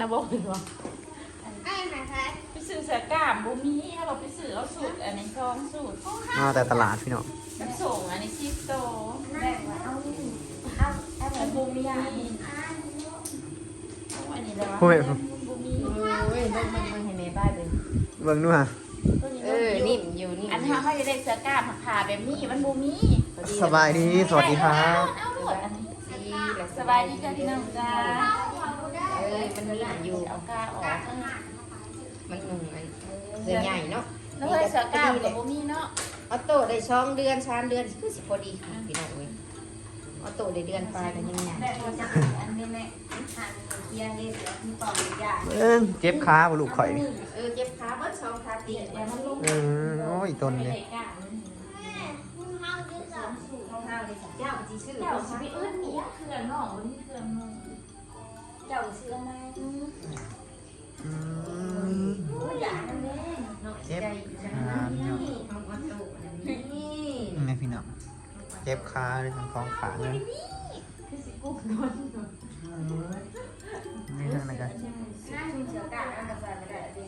นะบอกเลยว่าไอ้ไหนคะไปซื้อเสือกล้ามบูมีถ้าเราไปซื้อเอาสูตรอันนี้ซองสูตรมาแต่ตลาดพี่น้องมันส่งอันนี้ชิปโตแบ่งไว้เอาเอาเอาแบแต่บบูมีอย่างอันนี้อ่าเอาอันนี้เลยวะบูมีโอ้ยมันมันมันให้แม่บ้านเลยเบิ่งดูฮะเออนิ่มอยู่นิ่มอันอนี้ยู่เขาจะได้เสือกล้ามขาแบบนี้มันบูมีสบายดีสวัสดีครับเอาหมดอันนี้ดีแหละสบายดีจ้าพี่น้องจ้า เอ้ยมันนิ่มอยู่เอากล้าออกมันหนุ่มมันเสื้อใหญ่เนาะแล้วเฮ้ยเสือกล้ามกับบูมีเนาะออโต้ได้ช่องเดือนสามเดือนคือสิพอดีค่ะพี่น้องเว้ยออโต้ได้เดือนปลายกันยังไงแบบเราจะอันนี้แม่หันเกียร์เล่นแล้วมีต่อมีอย่างเอิ้นเจ็บขาบ่ลูกข่อยนี่เออเจ็บขาเบิดสองขาตีนเดี๋ยวมันลงเออโอ้ยต้นเลเลยยกล้ามข้าวๆเลยจ้ะเจ้าจีชื่อเจ้าชีวิตอื่นนี่เครื่องน้องมันมี เครื่องน้องเจ้าเชื่อไหมอืมผู้ใหญ่นั่นเองเนาะเจ็บใจขาพี่น้องของออโต้นี่นี่พี่น้องเจ็บขาเลยทั้งสองขาเลยคือสิกุ๊กนอนอยู่นี่ทั้งนั้นกันน่าชุนเชือกาแล้วมาใส่ไม่ได้ดิ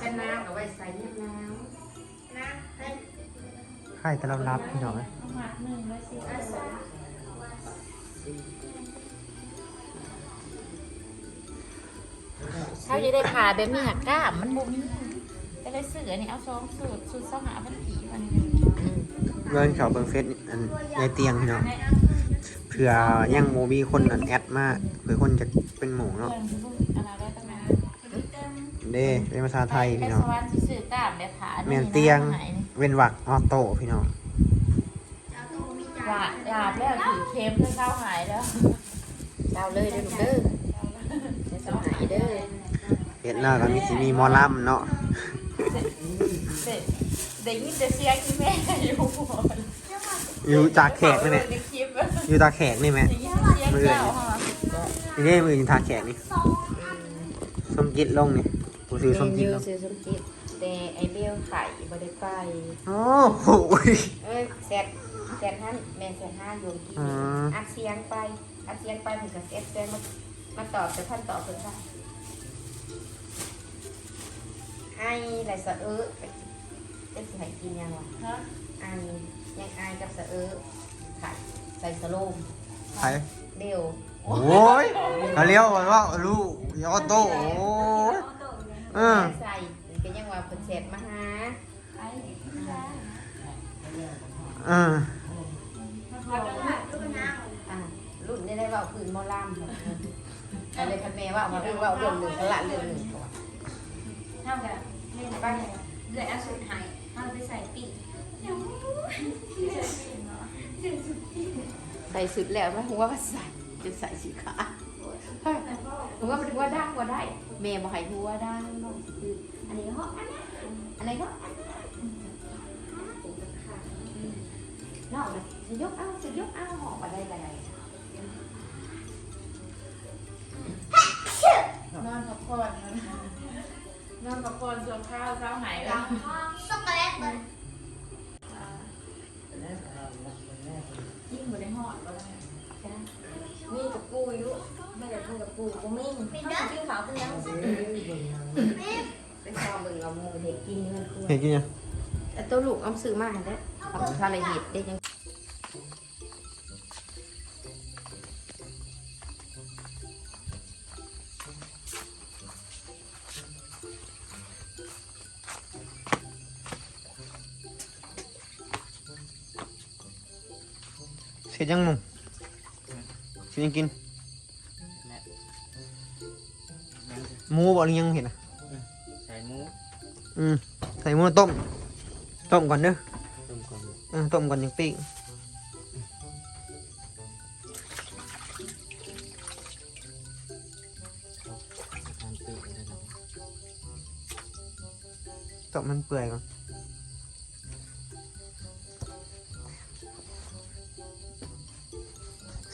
เป็นน้ำเอาไว้ใส่เย็บน้นะให้ไข้แต่เรารับพี่น้องเลย เขาจะได้ขาแบบมีหักกล้ามมันบ่มีก็เลยซื้ออันนี้เอาซองสูตรสูตรสองหาพันผีมันนี่เงินเขาเบิ่งเฟซอันยายเตียงพี่น้องเผื่อยังโมมีคนอันแอดมาเผื่อคนจะเป็นหมูเรื่อเนาะงที่พูดอะไรได้ตั้งนานเด้เป็นภาษาไทยไปพี่สน้องวรรค์ซื้อกล้ามแบบขาแม่นเตียงเว้นวักออโต้พี่น้องเอาตัวมีจาหลาบหลาบแล้วถือเค็มเพื่อเข้าหายแล้วำเจ้าเลยเด้อลูกเด้อจะสหายเด้อ เห็นแล้วก็มีสิมีหมอลำเนาะเด็กเด็กยินแต่เสียงที่แม่อยู่หัวอยู่จากแขกนี่แหละในคลิปอยู่ตาแขกนี่แหมเด็กยินแต่เสียงเจ้าค่ะนี่เด้มืออยู่ทาแขกนี่สมจิตลงนี่กูซื้อสมจิตยูลงซื้อสมจิตแต่ไอเบลไข่บ่ได้ไปโอ้โหเอ้ยแซดแซดฮันแม่แซดฮันอยู่ที่อืมอัดเสียงไปอัดเสียงไปเหมือนกับเอฟเซนมามาตอบแต่ท่านตอบเพิ่นค่ะ ให้ไรสะเออเป็นสิให้กินยังวะฮะไอยังไอกับสะเออไข่ใส่สโลมใครเดียวโอ้ยเขาเลี้ยวว่าว่าลูกยอโต้โอ้ยเออใส่ก็ยังว่าเป็นเศษมาหาไอ้พี่ชายเอออะรุ่นนี้ได้เว่าคืนหมอลำอะไรพันแม่ว่ามาเรื่องว่าเรื่องหนึ่งสละเรื่องหนึ่งก่อนเท่ากับ เล่นเลยเอาสุดหายเอาไปใส่ปีกใส่สุดแล้วไหมหัวว่าใส่จะใส่สีขาหัวมันหัวดังกว่าได้แม่บอกให้หัวดังเนาะคืออันนี้ก็อันนั้อันนี้ก็อันนั้นอกจะยกเอาจะยกเอาหอมมาได้อะไรนอนกับคนนอ นกับคนส่วนข้าวข้าวหายแล้วช็อกโกแลตเลยยิ่งอยู่ในหอดก็ได้นี่กับกูอยู่ไม่ได้พูดกับกูกูมิ่งเป็นเด้อชื่อเขาเป็นยังไปชอบมึงเอามือเด็กกินเงินคือเห็นกินยัง แต่ตัวลูกเอาซื้อมาให้แล้วของทะเลเห็ดได้ยัง เสร็จยังหนุ่มเสร็จยังกินหมูบ่หรือยังเห็นอะใส่หมูอืมใส่หมูต้ม ต้มก่อนเด้อต้มก่อนเออต้มก่อนยังปิ้งการตื่นนะครับต้มมันเปื่อยก่อน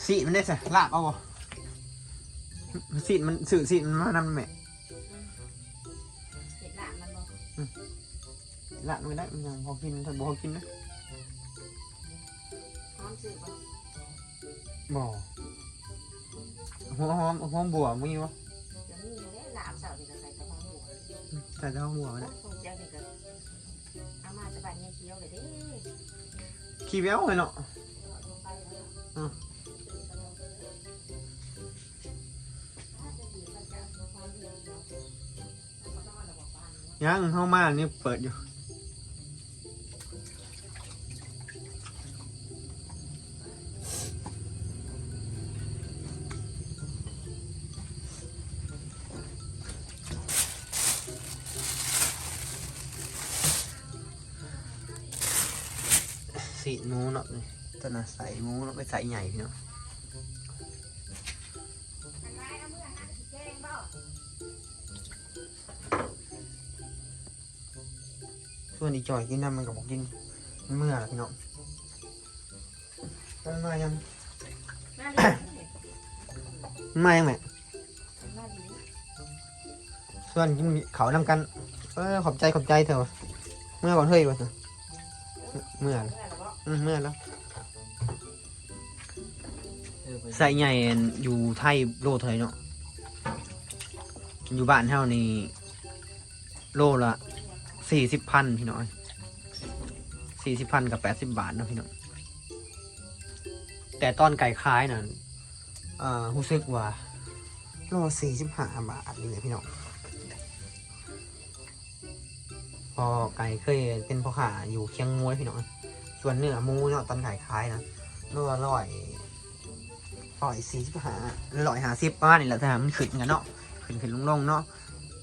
สีมันได้สิลาบเอาบ่สีมันสื่อสีมันมานำแม่เห็ดหนามันบอกลาบมันก็ได้มันยังพอกินถ้าบ่พอกินนะหอมซื้อป่ะบ่หัวหอมหอมบัวมีบ่จะมีอยู่แล้วหลันี่ก็ใส่ตะพังหัวใส่เท้าหัวนะส่งเจ้านี่ก็เอามาจะบานเนี่ยเคี้ยวเลยเด้ขี้แววเลยเนาะ ยังเข้ามานี่เปิดอยู่ สีหมูเนาะนี่ตัวน่ะใส่หมูเนาะไปใส่ใหญ่พี่เนาะ ส่วนอีจอยกินน้ำมันก็บอกกินมันเมื่อละพี่เนาะมันมายังน่าดีมันมายังไงน่าดีส่วนกินเขานำกัน เออขอบใจขอบใจเถอะวะเมื่อก่อนเฮ้ยวะเถอะเมื่อละอืมเมื่อแล้วเออไปใส่ใหญ่อยู่ไทยโลเท่าไหร่เนาะอยู่บ้านเท่านี้โลละ สี่สิบพันพี่น้อยสี่สิบพันกับแปดสิบบาทนะพี่น้องแต่ตอนไก่คล้ายน่ะอ่ารู้สึกว่าโลสี่สิบห้าบาทนี่เลยพี่น้องพอไก่เคยเป็นพ่อขาอยู่เคียงมวยพี่น้องส่วนเนื้อมูเนาะตอนไก่คล้ายนะโลร้อยร้อยสี่สิบห้าร้อยห้าสิบประมาณนี้แหละแต่มันขึ้นกันเนาะขึ้นขึ้นลงลงๆเนาะ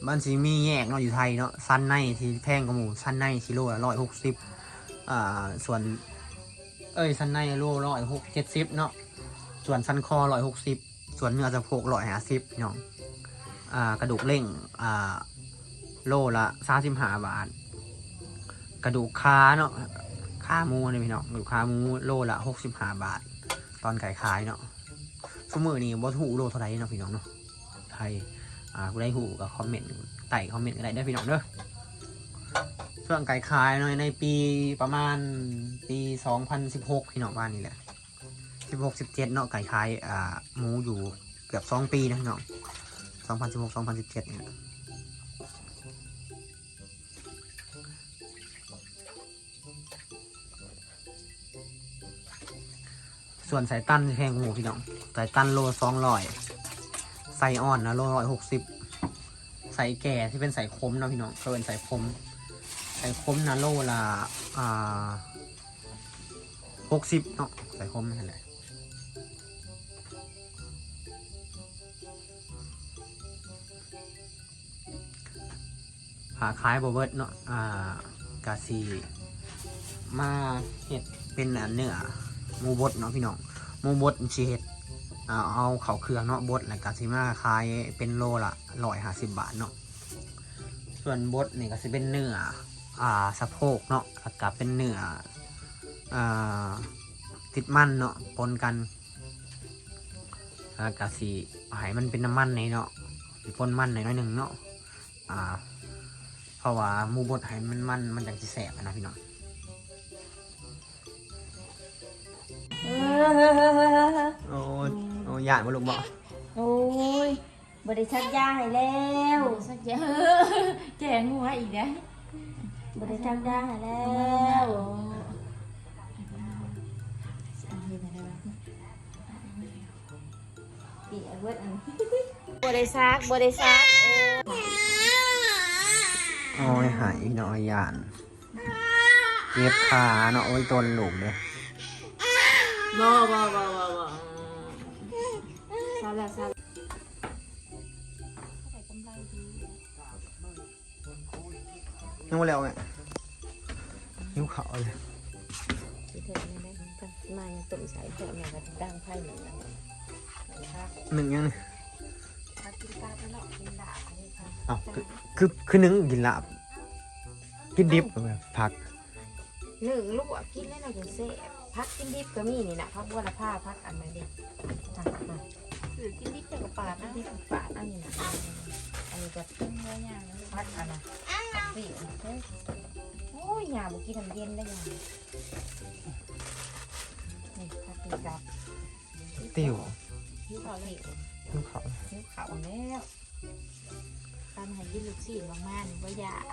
มันสีมีแยกเนาะอยู่ไทยเนาะสั้นในที่แพงกว่าหมูสั้นในชิโลละร้อยหกสิบอ่าส่วน เอ้ยสั้นในโลร้อยหกเจ็ดสิบเนาะส่วนสั้นคอร้อยหกสิบส่วนเนื้อสะโพกร้อยห้าสิบพี่น้องอ่ากระดูกเล่งอ่าโลละสามสิบห้าบาท กระดูกขาเนาะขาหมูนี่พี่น้องกระดูกขาหมูโลละหกสิบห้าบาท ตอนไก่ขายเนาะสมือนี่บอถูโลเท่าไรเนาะพี่น้องเนาะไทย อ่ากูได้หูกับคอมเมนต์ไต่คอมเมนต์อะไรได้อพี่น้องเด้อส่วนไก่ขายเนในปีประมาณปีสองพันสิบหกพี่น้องบ้านนี่แหละสิบหกสิบเจ็ดเนาะไก่ขายอ่าหมูอยู่เกือบสองปีนะพี่น้องสองพันสิบหกสองพันสิบเจ็ดเนี่ยส่วนสายตันแพงหมูพี่น้อง สายตันโลสองร้อย ใส่อ่อนนะโลร้อยหกสิบใส่แก่ที่เป็นใส่คมนะพี่น้องก็เป็นใส่คมใส่คมนะโลละอ่าหกสิบเนาะใส่คมนั่นแหละหาขายบเบิร์ดเนาะอ่ากาซีมาเห็ดเป็นอันเนื้อมูบดเนาะพี่น้องมูบดชีเห็ด เอาเขาเครื่องเนาะบดแล้วก็สิมาขายเป็นโลละร้อยห้าสิบบาทเนาะส่วนบดนี่ก็สิเป็นเนื้ออ่าสะโพกเนาะแล้วก็เป็นเนื้ออ่าติดมันเนาะปนกันแล้วก็สิให้มันเป็นน้ำมันในเนาะสิปนมันในน้อยหนึ่งเนาะอ่าเพราะว่าหมูบดให้มันมันมันจังสิแสบอะนะพี่น้องโอ้ ยโอ้ยยานมาลุงบอกโอ้ยบริษัทยาให้แล้วสักเจ้าแจงหัวอีกนะบริษัทยาให้แล้วอีกอันเวิร์ดอันบริษัทบริษัทโอ้ยหายเนาะยานเจ็บขาเนาะโอ้ยตนหลุมเลยบ่บ่บ่บ่บ่ ซาลาซาลายังไม่แล้วไงหิวเขาเลยที่เธอเนี่ยนะมายังตุ่มใส่เธอเนี่ยก็ดังไพ่หนึ่งนะหนึ่งยังนี่ถ้ากินปลาไปเนาะกินดาบนี่ค่ะอ้าวคือคือคือหนึ่งกินลาบกินดิบแบบผักหนึ่งลูกอะกินแล้วเราจะเซ่พักกินดิบก็มีนี่นะพักบัวละผ้าพักอันนั้นดิ จ้ะค่ะหรือกินดิบแต่กับปลากินดิบกับปลาอันนี้นะอันนี้ก็พักอันนะพักปีกเฮ้ยโอ้ยยาบุกินน้ำเย็นได้ยังนี่พักปีกกับติวหิวเขาวหิวหิวเขาหิวเขาวแล้วตามให้กินลูกชิ้นมากๆว่าอยาก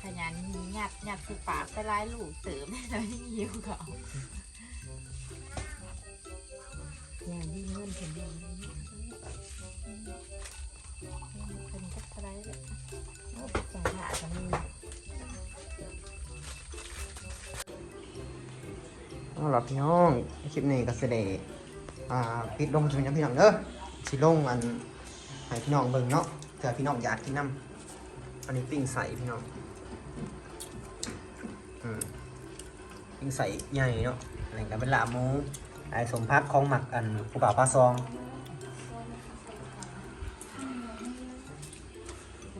ขยันหยัดหยัดคือปากไปร้ายลูกเติมแล้วหิวเขาอย่าง ที่เงินถึงเงินเป็นก็อะไรเลยโอ้จังหวะจะมีเอาล่ะพี่น้อง คลิปนี้ก็เสด็จอ่าปิดลงจุดนี้พี่น้องเด้อสิลงอันให้พี่น้องเบิ่งเนาะเผื่อพี่น้องอยากกินน้ำอันนี้ปิ้งใส่พี่น้องอืมปิ้งใส่ใหญ่เนาะอะไรกันเป็นลาหมู ไอ้สมพักของหมักอันผู้บ่าวปลาซอง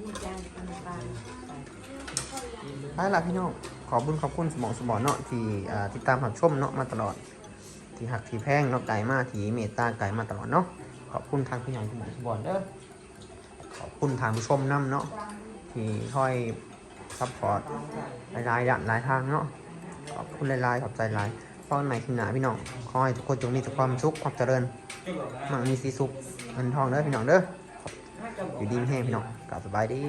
มีจานเป็นปลาได้ละพี่น้องขอบุญขอบคุณสมองสมองเนาะที่ติดตามรับชมเนาะมาตลอด ที่หักที่แพงเนาะไก่มาที่เมตตาไก่มาตลอดเนาะขอบคุณทางพี่น้องสมองสมองเด้อขอบคุณทางผู้ชมน้ำเนาะที่คอยซัพพอร์ตหลายๆอย่างหลายทางเนาะขอบคุณหลายๆขอบใจหลาย ตอนใหม่คลิปหนาพี่น้องขอให้ทุกคนจงมีแต่ความสุขความเจริญมั่งมีสีสุขเงินทองเด้อพี่น้องเด้ออยู่ดีไม่แห้งพี่น้องกลับสบายดี